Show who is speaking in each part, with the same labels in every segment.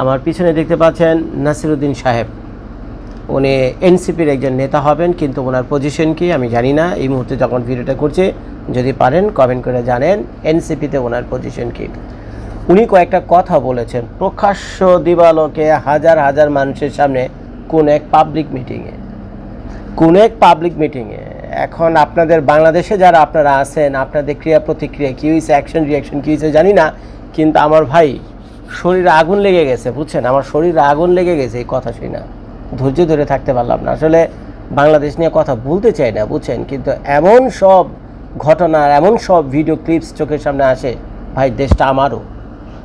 Speaker 1: আমার পিছনে দেখতে পাচ্ছেন নাসিরুদ্দিন সাহেব। উনি এনসিপির একজন নেতা হবেন, কিন্তু ওনার পজিশন কি আমি জানি না। এই মুহূর্তে যখন ভিডিওটা করছে, যদি পারেন কমেন্ট করে জানেন, এনসিপিতে ওনার পজিশন কি। উনি কয়েকটা কথা বলেছেন। প্রকাশ্য দিবালোকে হাজার হাজার মানুষের সামনে কোন এক পাবলিক মিটিংয়ে কোন এক পাবলিক মিটিংয়ে এখন আপনাদের বাংলাদেশে যারা আপনারা আছেন, আপনাদের ক্রিয়া প্রতিক্রিয়া কী হয়েছে অ্যাকশন রিয়াকশন কী হয়েছে জানি না, কিন্তু আমার ভাই শরীরে আগুন লেগে গেছে, বুঝছেন? আমার শরীরে আগুন লেগে গেছে, এই কথা শুই না। ধৈর্য ধরে থাকতে পারলাম না। আসলে বাংলাদেশ নিয়ে কথা বলতে চাই না, বুঝছেন? কিন্তু এমন সব ঘটনার এমন সব ভিডিও ক্লিপস চোখের সামনে আসে, ভাই, দেশটা আমারও।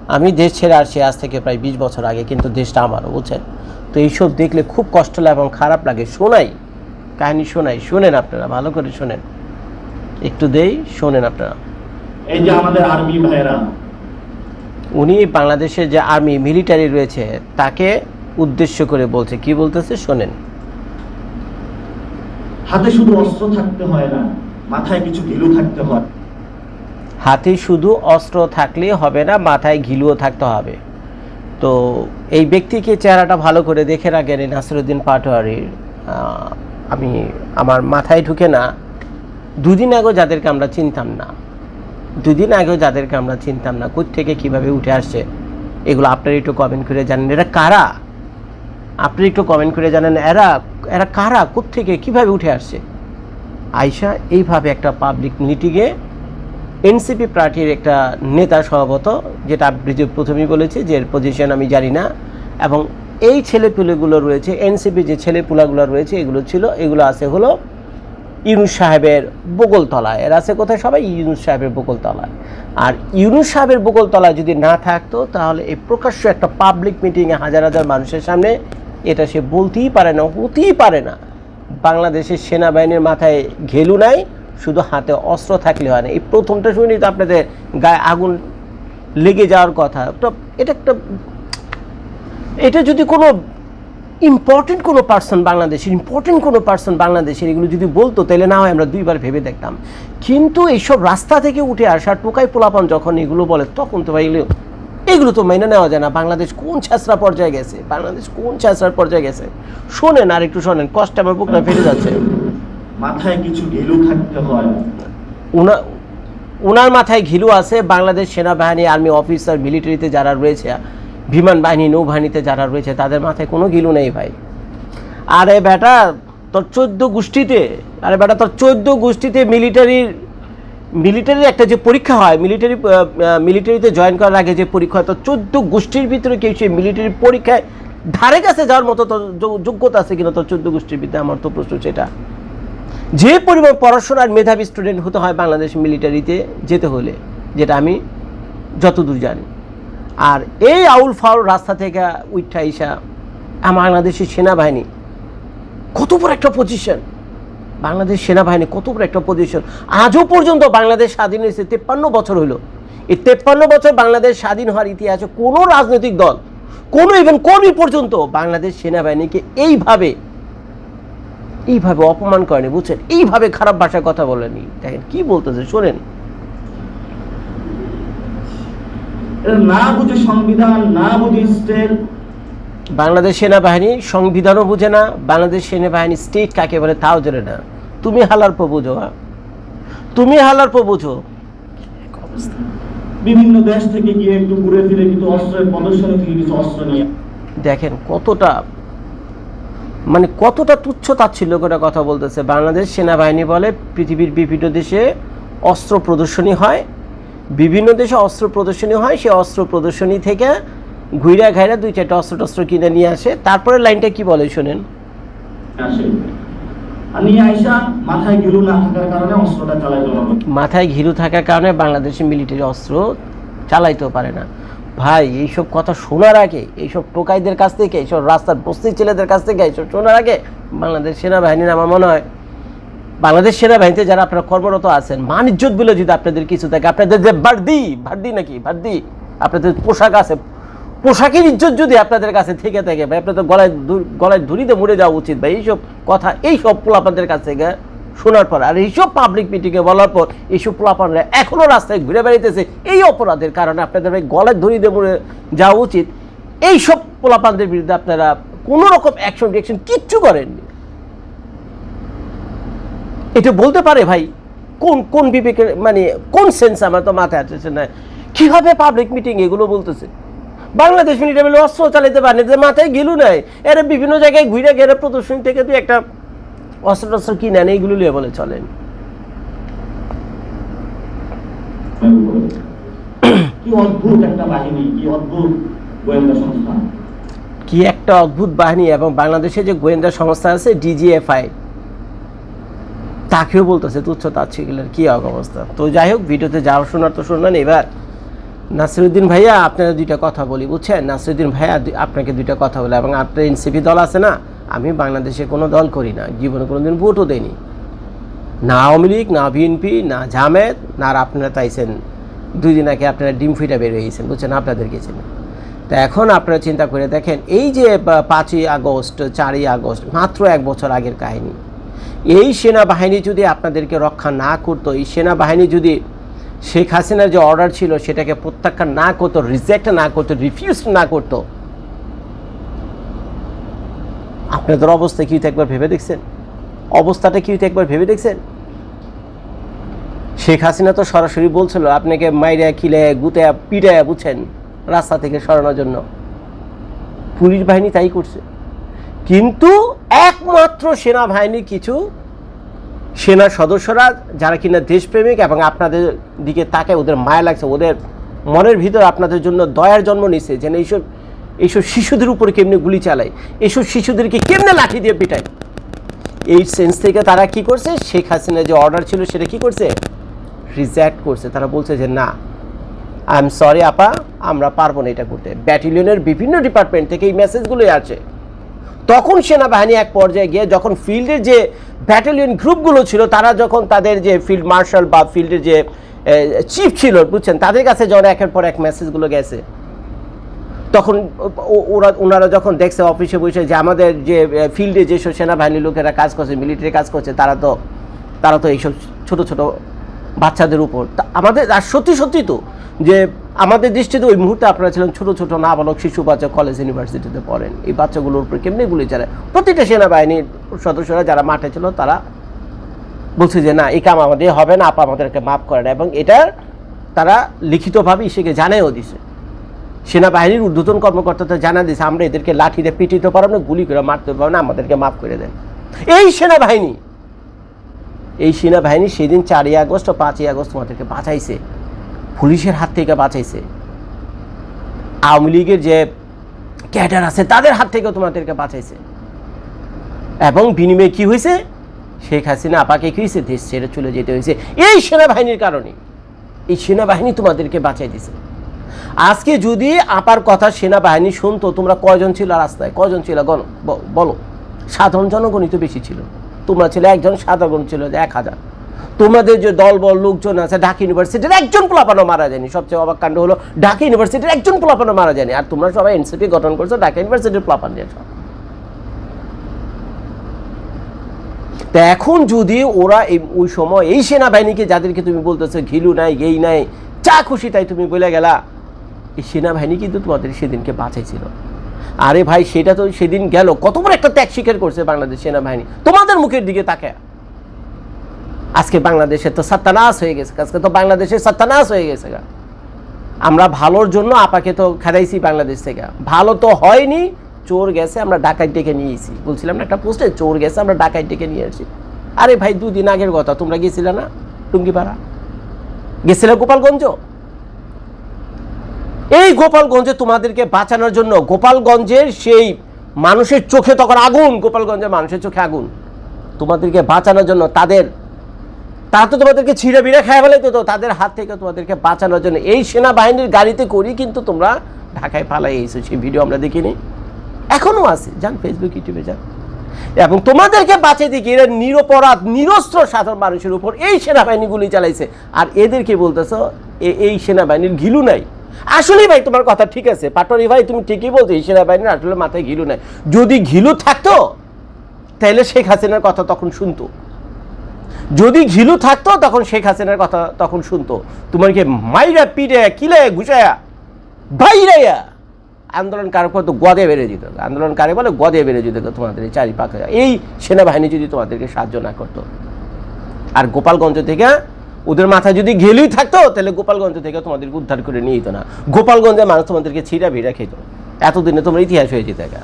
Speaker 1: আমি দেশ ছেড়ে আসছি আজ থেকে প্রায় বিশ বছর আগে, কিন্তু দেশটা আমারও, বুঝছেন? তো এইসব দেখলে খুব কষ্ট লাগে এবং খারাপ লাগে। শোনাই, কাহিনী শোনাই। শোনেন আপনারা, ভালো করে শোনেন। একটু দেই, শোনেন আপনারা।
Speaker 2: এই যে আমাদের আর্মি ভাইয়েরা
Speaker 1: উনি বাংলাদেশের যে আর্মি মিলিটারি রয়েছে তাকে উদ্দেশ্য করে বলছে। কি বলতেছে? শোনেন।
Speaker 2: হাতে শুধু অস্ত্র থাকতে হয় না মাথায় কিছু ঘিলু থাকতে হয়।
Speaker 1: হাতে শুধু অস্ত্র থাকলেই হবে না মাথায় ঘিলুও থাকতে হবে। তো এই ব্যক্তিকে চেহারাটা ভালো করে দেখে রাখেন এই নাসিরুদ্দিন পাটোয়ারির। আমি আমার মাথায় ঢুকে না। দুদিন আগেও যাদেরকে আমরা চিনতাম না। দুদিন আগেও যাদেরকে আমরা চিনতাম না থেকে কীভাবে উঠে আসছে, এগুলো আপনারা একটু কমেন্ট করে জানেন। এরা কারা? আপনি একটু কমেন্ট করে জানেন, এরা এরা কারা? থেকে কীভাবে উঠে আসছে? আয়শা, এইভাবে একটা পাবলিক মিটিংয়ে এনসিপি পার্টির একটা নেতা সম্ভবত যেটা আপনি প্রথমেই বলেছি যে এর পজিশন আমি জানি না, এবং এই ছেলেপুলেগুলো রয়েছে এনসিপি যে ছেলেপুলাগুলো রয়েছে, এগুলো ছিল, এগুলো আছে হলো ইউনুস সাহেবের বগলতলায়। এর আছে কোথায় সবাই? ইউনুস সাহেবের বগলতলায়। আর ইউনুস সাহেবের বগলতলায় যদি না থাকতো, তাহলে এই প্রকাশ্য একটা পাবলিক মিটিংয়ে হাজার হাজার মানুষের সামনে এটা সে বলতেই পারে না, হতেই পারে না। বাংলাদেশের সেনাবাহিনীর মাথায় ঘেলু নাই, শুধু হাতে অস্ত্র থাকলে হয় না। এই প্রথমটা শুনি তো আপনাদের গায়ে আগুন লেগে যাওয়ার কথা। এটা একটা এটা যদি কোনো ইম্পর্টেন্ট কোনো পার্সন বাংলাদেশের ইম্পর্টেন্ট কোনো পার্সন বাংলাদেশের এগুলো যদি বলতো তাহলে না হয় আমরা দুইবার ভেবে দেখতাম। কিন্তু এইসব রাস্তা থেকে উঠে আসা টোকাই পোলাপান যখন এগুলো বলে তখন তো ভাই এগুলো- তো মেনে নেওয়া যায় না। বাংলাদেশ কোন ছ্যাঁচড়া পর্যায়ে গেছে? বাংলাদেশ কোন ছ্যাঁচড়ার পর্যায়ে গেছে? শোনেন আর একটু শোনেন কষ্ট আমার বুকটা ফেটে যাচ্ছে।
Speaker 2: মাথায় কিছু ঘিলু থাকতে হয়।
Speaker 1: উনা ওনার মাথায় ঘিলু আছে বাংলাদেশ সেনাবাহিনী আর্মি অফিসার মিলিটারিতে যারা রয়েছে বিমান বাহিনী, নৌবাহিনীতে যারা রয়েছে, তাদের মাথায় কোনো গিলু নেই ভাই। আরে বেটা, তোর চোদ্দ গোষ্ঠীতে, আরে বেটা, তোর চোদ্দ গোষ্ঠীতে মিলিটারির মিলিটারির একটা যে পরীক্ষা হয় মিলিটারি মিলিটারিতে জয়েন করার আগে যে পরীক্ষা হয় তো চোদ্দ গোষ্ঠীর ভিতরে কেউ সেই মিলিটারি পরীক্ষায় ধারে কাছে যাওয়ার মতো তোর যোগ- যোগ্যতা আছে কিনা তোর চোদ্দ গোষ্ঠীর ভিতরে? আমার তো প্রশ্ন সেটা। যে পরিমাণ পড়াশোনার মেধাবী স্টুডেন্ট হতে হয় বাংলাদেশ মিলিটারিতে যেতে হলে, যেটা আমি যতদূর জানি। আর এই আউল ফাউল রাস্তা থেকে উঠা ইসা বাংলাদেশের সেনাবাহিনী, কত বড় একটা পজিশন বাংলাদেশ সেনাবাহিনী কত বড় একটা পজিশন আজও পর্যন্ত বাংলাদেশ স্বাধীন হয়েছে, তেপ্পান্ন বছর হলো। এই তেপ্পান্ন বছর বাংলাদেশ স্বাধীন হওয়ার ইতিহাসে কোনো রাজনৈতিক দল, কোনো ইভেন কর্মী পর্যন্ত বাংলাদেশ সেনাবাহিনীকে এইভাবে এইভাবে অপমান করেনি, বুঝছেন? এইভাবে খারাপ ভাষায় কথা বলেনি। দেখেন, কি বলতেছে, শোনেন
Speaker 2: এরা না বুঝে সংবিধান না বুঝে স্টেট।
Speaker 1: বাংলাদেশ সেনাবাহিনী সংবিধানও বুঝে না বাংলাদেশ সেনাবাহিনী স্টেট কাকে বলে তাও জানে না। তুমি হালার পর বুঝো? তুমি হালার পর বুঝো।
Speaker 2: বিভিন্ন দেশ থেকে গিয়ে একটু ঘুরে ফিরে কিন্তু অস্ত্রের প্রদর্শনী থেকে কিছু অস্ত্র নিয়ে
Speaker 1: দেখেন কতটা মানে কতটা তুচ্ছ তাচ্ছিল্য করে কথা বলতেছে। বাংলাদেশ সেনাবাহিনী বলে পৃথিবীর বিভিন্ন দেশে অস্ত্র প্রদর্শনী হয় বিভিন্ন দেশে অস্ত্র প্রদর্শনী হয় সেই অস্ত্র প্রদর্শনী থেকে ঘুইরা ঘাইরা দুই চারটা অস্ত্র টস্ত্র কিনে নিয়ে আসে। তারপরে লাইনটা কি বলে শোনেন?
Speaker 2: মাথায় না থাকার কারণে অস্ত্রটা চালাইতে
Speaker 1: মাথায় ঘিরু থাকার কারণে বাংলাদেশের মিলিটারি অস্ত্র চালাইতেও পারে না। ভাই এইসব কথা শোনার আগে এইসব টোকাইদের কাছ থেকে এইসব রাস্তার বস্তির ছেলেদের কাছ থেকে এইসব শোনার আগে বাংলাদেশ সেনাবাহিনীর আমার মনে হয় বাংলাদেশ সেনাবাহিনীতে যারা আপনারা কর্মরত আছেন মান ইজ্জত বলে যদি আপনাদের কিছু থাকে, আপনাদের যে বার্দি বার্দি নাকি, বার্দি, আপনাদের পোশাক আছে, পোশাকের ইজ্জত যদি আপনাদের কাছে থেকে থাকে, ভাই, আপনাদের গলায় গলায় ধরিতে মরে যাওয়া উচিত, ভাই, এইসব কথা, এইসব পোলা আপনাদের কাছ থেকে শোনার পর, আর এইসব পাবলিক মিটিংয়ে বলার পর, এইসব পোলাপানরা এখনও রাস্তায় ঘুরে বেড়াইতেছে, এই অপরাধের কারণে আপনাদের ভাই গলায় ধরিতে মরে যাওয়া উচিত। এইসব পোলাপানদের বিরুদ্ধে আপনারা কোনো রকম অ্যাকশন রিয়াকশন কিচ্ছু করেননি। এটা বলতে পারে ভাই কোন কোন বিবেকের মানে কোন সেন্স আমার তো মাথায় আসছে না কীভাবে পাবলিক মিটিং এগুলো বলতেছে? বাংলাদেশ মিলিটারি অস্ত্র চালাতে পারে যে মাথায় গেলু নাই এরা বিভিন্ন জায়গায় ঘুরে গেলে প্রদর্শনী থেকে তুই একটা অস্ত্র টস্ত্র কিনে আনে এইগুলো নিয়ে বলে চলেন।
Speaker 2: একটা বাহিনী গোয়েন্দা
Speaker 1: কি একটা অদ্ভুত বাহিনী এবং বাংলাদেশে যে গোয়েন্দা সংস্থা আছে ডিজিএফআই তাকেও বলতেছে, তুচ্ছ তাচ্ছিগুলোর কি অবস্থা? তো যাই হোক, ভিডিওতে যাওয়ার শোনার তো শুনলেন, এবার নাসিরুদ্দিন ভাইয়া, আপনারা দুইটা কথা বলি, বুঝছেন? নাসিরুদ্দিন ভাইয়া আপনাকে দুইটা কথা বলে, এবং আপনার এনসিপি দল আছে না, আমি বাংলাদেশে কোনো দল করি না, জীবনে কোনোদিন ভোটও দেয়নি না আওয়ামী লীগ, না বিএনপি, না জামেদ না আর আপনারা তাইছেন, দুই দিন আগে আপনারা ডিম ফিটা বের হয়েছেন বুঝছেন? আপনাদের গেছেন তা এখন আপনারা চিন্তা করে দেখেন, এই যে পাঁচই আগস্ট, চারই আগস্ট, মাত্র এক বছর আগের কাহিনী এই সেনাবাহিনী যদি আপনাদেরকে রক্ষা না করতো, এই সেনাবাহিনী যদি শেখ হাসিনার যে অর্ডার ছিল সেটাকে প্রত্যাখ্যান না করতো রিজেক্ট না করতো রিফিউজ না করতো, আপনাদের অবস্থা কি একবার ভেবে দেখছেন? অবস্থাটা কি একবার ভেবে দেখছেন? শেখ হাসিনা তো সরাসরি বলছিল, আপনাকে মাইরা খিলে গুতে পিটায়া বুঝছেন রাস্তা থেকে সরানোর জন্য। পুলিশ বাহিনী তাই করছে। কিন্তু একমাত্র সেনাবাহিনী কিছু সেনা সদস্যরা যারা কিনা দেশপ্রেমিক এবং আপনাদের দিকে তাকে ওদের মায়া লাগছে, ওদের মনের ভিতর আপনাদের জন্য দয়ার জন্ম নিচ্ছে যেন এইসব এইসব শিশুদের উপরে কেমনে গুলি চালায়, এইসব শিশুদেরকে কেমনে লাঠি দিয়ে পিটায়। এই সেন্স থেকে তারা কি করছে? শেখ হাসিনার যে অর্ডার ছিল সেটা কি করছে? রিজেক্ট করছে। তারা বলছে যে, না আই এম সরি আপা, আমরা পারব না এটা করতে। ব্যাটালিয়নের বিভিন্ন ডিপার্টমেন্ট থেকে এই মেসেজগুলোই আছে তখন সেনাবাহিনী এক পর্যায়ে গিয়ে যখন ফিল্ডের যে ব্যাটালিয়ন গ্রুপগুলো ছিল, তারা যখন তাদের যে ফিল্ড মার্শাল বা ফিল্ডের যে চিফ ছিল, বুঝছেন? তাদের কাছে যখন একের পর এক মেসেজগুলো গেছে, তখন ওরা, ওনারা যখন দেখছে অফিসে বসে যে আমাদের যে ফিল্ডে যেসব সেনাবাহিনীর লোকেরা কাজ করছে মিলিটারি কাজ করছে, তারা তো তারা তো এইসব ছোট ছোট বাচ্চাদের উপর। আমাদের, আর সত্যি সত্যি তো, যে আমাদের দৃষ্টিতে ওই মুহূর্তে আপনারা ছিলেন ছোট ছোট নাবালক, শিশু, বাচ্চা কলেজ ইউনিভার্সিটিতে পড়েন। এই বাচ্চাগুলোর উপর কেমনি গুলি চালায়? প্রতিটা সেনাবাহিনীর সদস্যরা যারা মাঠে ছিল, তারা বলছে যে, না, এই কাম আমাদের হবে না, আপা আমাদেরকে মাফ করে না এবং এটা তারা লিখিতভাবে ইসেকে জানাইও দিছে। সেনাবাহিনীর ঊর্ধ্বতন কর্মকর্তাদের জানা দিয়েছে আমরা এদেরকে লাঠিতে পিটিতে পারব না, গুলি করে মারতে পারব না, আমাদেরকে মাফ করে দেন। এই সেনাবাহিনী এই সেনাবাহিনী সেদিন চারই আগস্ট ও পাঁচই আগস্ট তোমাদেরকে বাঁচাইছে। পুলিশের হাত থেকে বাঁচাইছে। আওয়ামী লীগের যে ক্যাডার আছে, তাদের হাত থেকেও তোমাদেরকে বাঁচাইছে। এবং বিনিময়ে কি হয়েছে? শেখ হাসিনা আপাকে কি হয়েছে? দেশ ছেড়ে চলে যেতে হয়েছে। এই সেনাবাহিনীর কারণে। এই সেনাবাহিনী তোমাদেরকে বাঁচাই দিছে আজকে যদি আপার কথা সেনাবাহিনী শুনতো, তোমরা কয়জন ছিল রাস্তায়? কয়জন ছিল? গণ বলো। সাধারণ জনগণই তো বেশি ছিল। তোমরা ছিল একজন, সাধারণ ছিল যে এক হাজার। তোমাদের যে দল বল লোকজন আছে, ঢাকা ইউনিভার্সিটির একজন পোলাপানো মারা যায়নি। সবচেয়ে অবাক কাণ্ড হলো, ঢাকা ইউনিভার্সিটির একজন পোলাপানো মারা যায়নি। আর তোমরা সবাই এনসিপি গঠন করছ, ঢাকা ইউনিভার্সিটির পোলাপান নিয়ে তা এখন যদি ওরা এই, ওই সময় এই সেনাবাহিনীকে যাদেরকে তুমি বলতেছো, ঘিলু নাই, গেই নাই, যা খুশি তাই তুমি বলে গেলা, এই সেনাবাহিনী কিন্তু তোমাদের সেদিনকে বাঁচাইছিল। আরে ভাই, সেটা তো সেদিন গেল। কত বড় একটা ত্যাগ স্বীকার করছে বাংলাদেশ সেনাবাহিনী। তোমাদের মুখের দিকে তাকে আজকে বাংলাদেশে তো সত্যানাশ হয়ে গেছে, আজকে তো বাংলাদেশে সত্যানাশ হয়ে গেছে গা। আমরা ভালোর জন্য আপাকে তো খেদাইছি বাংলাদেশ থেকে। ভালো তো হয়নি, চোর গেছে, আমরা ডাকাই ডেকে নিয়েছি। বলছিলাম না, একটা পোস্টে, চোর গেছে, আমরা ডাকাই ডেকে নিয়ে আসি। আরে ভাই, দুদিন আগের কথা, তোমরা গেছিলে না টুঙ্গিপাড়া? গেছিলে গোপালগঞ্জ? এই গোপালগঞ্জে তোমাদেরকে বাঁচানোর জন্য গোপালগঞ্জের সেই মানুষের চোখে তখন আগুন, গোপালগঞ্জের মানুষের চোখে আগুন। তোমাদেরকে বাঁচানোর জন্য তাদের তারা তো তোমাদেরকে ছিঁড়ে বিড়ে খেয়ে ফেলাইতো তো তাদের হাত থেকে তোমাদেরকে বাঁচানোর জন্য এই সেনাবাহিনীর গাড়িতে করি কিন্তু তোমরা ঢাকায় পালাই এসেছ। সেই ভিডিও আমরা দেখিনি। এখনও আছে। যান ফেসবুক ইউটিউবে যান। এবং তোমাদেরকে বাঁচাইতে গিয়ে এরা নিরপরাধ, নিরস্ত্র সাধারণ মানুষের উপর এই সেনাবাহিনীগুলি চালাইছে। আর এদেরকে বলতেছ? এই সেনাবাহিনীর ঘিলু নাই। আসলেই ভাই, তোমার কথা ঠিক আছে। পাটরি ভাই, তুমি ঠিকই বলছো, এই সেনাবাহিনীর আসলে মাথায় ঘিলু নাই। যদি ঘিলু থাকতো, তাহলে শেখ হাসিনার কথা তখন শুনতো। যদি ঘিলু থাকতো, তখন শেখ হাসিনার কথা তখন শুনতো। তোমাকে মাইরা পিড়ে কিলে, ঘুষায়া? বাইরাইয়া! আন্দোলনকারক তো গদে বেড়ে যেত? আন্দোলনকারী বলে? গদে বেড়ে যেত তোমাদের এই চারিপাশে এই সেনাবাহিনী যদি তোমাদেরকে সাহায্য না করতো। আর গোপালগঞ্জ থেকে ওদের মাথায় যদি ঘেলুই থাকতো, তাহলে গোপালগঞ্জ থেকে তোমাদেরকে উদ্ধার করে নিয়ে যেত না। গোপালগঞ্জের মানুষ তোমাদেরকে ছিঁড়া ভিড়া খেত। এতদিনে তোমরা ইতিহাস হয়ে যেত গা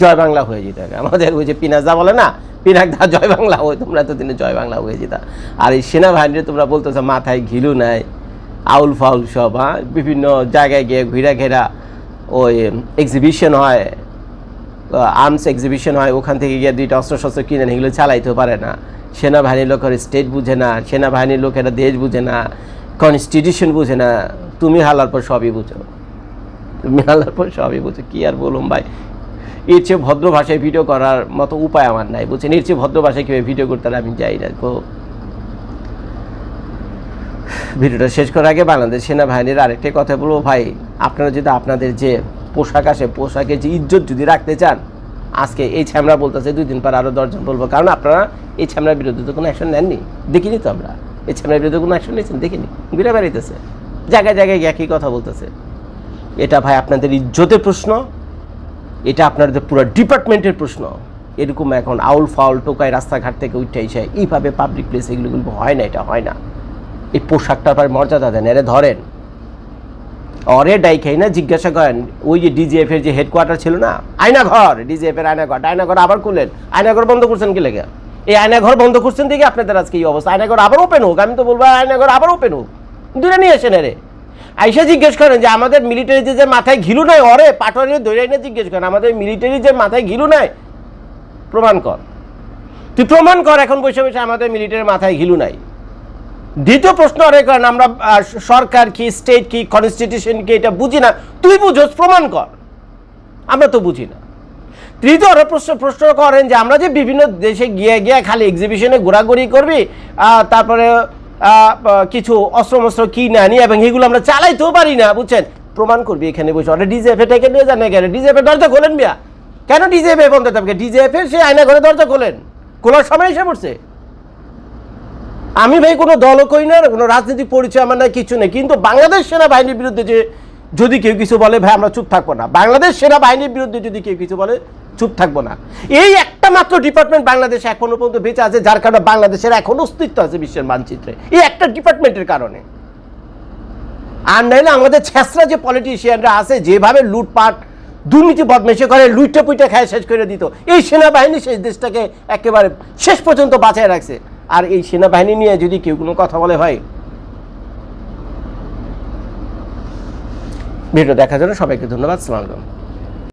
Speaker 1: জয় বাংলা হয়ে যেতে গা আমাদের ওই যে পিনাজা বলে না পিনাকদা জয় বাংলা হয়, তোমরা এতদিনে জয় বাংলা হয়ে যেতা। আর এই সেনাবাহিনীর তোমরা বলতেছো মাথায় ঘিলু নাই, আউল ফাউল সব হ্যাঁ? বিভিন্ন জায়গায় গিয়ে ঘুরা ঘেরা ওই এক্সিবিশন হয় আর্মস এক্সিবিশন হয়, ওখান থেকে গিয়ে দুইটা অস্ত্র শস্ত্র কিনে এগুলো চালাইতে পারে না। সেনাবাহিনীর লোকের স্টেট বুঝে না, সেনাবাহিনীর লোকেরা দেশ বুঝে না কনস্টিটিউশন বুঝে না, তুমি হালার পর সবই বুঝো। তুমি হালার পর সবই বুঝো, কি আর বলুন ভাই? এর চেয়ে ভদ্র ভাষায় ভিডিও করার মতো উপায় আমার নাই, বুঝছেন? এর চেয়ে ভদ্র ভাষায় কীভাবে ভিডিও করতে আমি যাই না তো ভিডিওটা শেষ করার আগে বাংলাদেশ সেনাবাহিনীর আরেকটাই কথা বলব, ভাই। আপনারা যদি আপনাদের যে পোশাক আসে, পোশাকের যে ইজ্জত যদি রাখতে চান, আজকে এই ছ্যামরা বলতেছে, দুই দিন পর আরও দশজন বলব। কারণ আপনারা এই ছ্যামরার বিরুদ্ধে তো কোনো অ্যাকশন নেননি। দেখিনি তো আমরা? এই ছ্যামরার বিরুদ্ধে কোনো অ্যাকশন নিয়েছেন? দেখিনি? ঘুরে বেড়াইতেছে। জায়গায় জায়গায় গিয়ে একই কথা বলতেছে। এটা ভাই আপনাদের ইজ্জতের প্রশ্ন। এটা আপনাদের পুরো ডিপার্টমেন্টের প্রশ্ন। এরকম এখন আউল ফাউল টোকায় রাস্তাঘাট থেকে উঠে এসে এইভাবে পাবলিক প্লেস এগুলো হয় না, এটা হয় না। এই পোশাকটা আবার মর্যাদা দেন, এরে ধরেন। অরে ডাইখাই না, জিজ্ঞাসা করেন, ওই যে ডিজিএফ এর যে হেডকোয়ার্টার ছিল না? আয়নাঘর ডিজিএফ এর আয়নাঘর আয়নাঘর আবার খুললেন আয়নাঘর বন্ধ করছেন কি লেগে? এই আয়নাঘর বন্ধ করছেন দেখে আপনাদের আজকে এই অবস্থা। আয়নাঘর আবার ওপেন হোক, আমি তো বলব আয়নাঘর আবার ওপেন হোক। দূরে নিয়ে আসেন এরে। আইসা জিজ্ঞেস করেন যে আমাদের মিলিটারি যে মাথায় ঘিলু নাই অরে পাটোয়ারি ধরে এনে জিজ্ঞেস করেন, আমাদের মিলিটারি যে মাথায় ঘিলু নাই? প্রমাণ কর। তুই প্রমাণ কর এখন বসে বসে আমাদের মিলিটারির মাথায় ঘিলু নাই। দ্বিতীয় প্রশ্ন অরে করেন, আমরা সরকার কি স্টেট কি কনস্টিটিউশন কি, এটা বুঝি না। তুই বুঝোস, প্রমাণ কর। আমরা তো বুঝি না। তৃতীয় প্রশ্ন প্রশ্ন করেন যে আমরা যে বিভিন্ন দেশে গিয়ে গিয়ে খালি এক্সিবিশনে ঘোরাঘুরি করবি তারপরে কিছু অস্ত্র মস্ত্র কিনে আনি এবং এগুলো আমরা চালাইতেও পারি না, বুঝছেন? প্রমাণ করবি এখানে বসে। ওরা ডিজেএফ থেকে নিয়ে যান না ডিজেএফ দরজা খোলেন মিয়া। কেন ডিজেএফ বন্ধ থাকবে? ডিজেএফ সে আয়না ঘরে দরজা খোলেন। খোলার সময় এসে পড়ছে। আমি ভাই কোনো দলও করি না, কোনো রাজনৈতিক পরিচয় আমার নাই, কিছু নেই। কিন্তু বাংলাদেশ সেনাবাহিনীর বিরুদ্ধে যে যদি কেউ কিছু বলে, ভাই, আমরা চুপ থাকব না। বাংলাদেশ সেনাবাহিনীর বিরুদ্ধে যদি কেউ কিছু বলে চুপ থাকব না। এই একটা মাত্র ডিপার্টমেন্ট বাংলাদেশে এখনও পর্যন্ত বেঁচে আছে, যার কারণে বাংলাদেশের এখন অস্তিত্ব আছে বিশ্বের মানচিত্রে। এই একটা ডিপার্টমেন্টের কারণে। আর নাইলে আমাদের ছেঁচড়া যে পলিটিশিয়ানরা আছে, যেভাবে লুটপাট, দুর্নীতি বদমেশে করে লুইটে পুইটে খায় শেষ করে দিত, এই সেনাবাহিনী সেই দেশটাকে একেবারে শেষ পর্যন্ত বাঁচায় রাখছে। আর এই সেনাবাহিনী নিয়ে যদি কেউ কোনো কথা বলে হয় ভিডিও দেখার জন্য সবাইকে ধন্যবাদ, সালাম